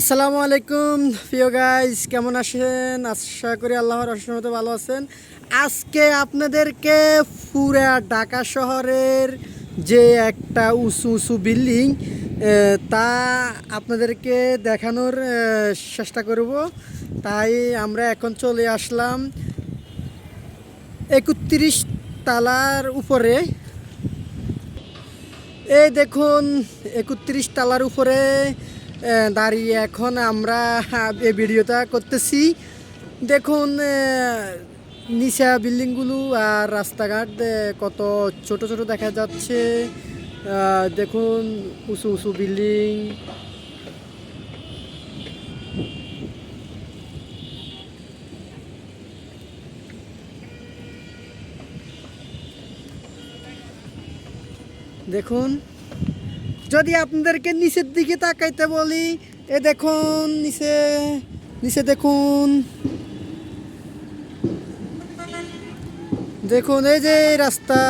আসসালামু আলাইকুম, প্রিয় গাইস কেমন আছেন? আশা করি আল্লাহর রহমতে ভালো আছেন। আজকে আপনাদেরকে পুরা ঢাকা শহরের যে একটা উঁচু উঁচু বিল্ডিং তা আপনাদেরকে দেখানোর চেষ্টা করব। তাই আমরা এখন চলে আসলাম একত্রিশ তালার উপরে। এই দেখুন, একত্রিশ তালার উপরে দাঁড়িয়ে এখন আমরা এই ভিডিওটা করতেছি। দেখুন নিচা বিল্ডিংগুলো আর রাস্তাঘাট কত ছোট ছোট দেখা যাচ্ছে। দেখুন, উঁচু উঁচু বিল্ডিং। দেখুন যদি আপনাদেরকে নিচের দিকে তাকাইতে বলি, এ দেখুন, নিচে নিচে দেখুন। দেখুন, এই যে রাস্তা।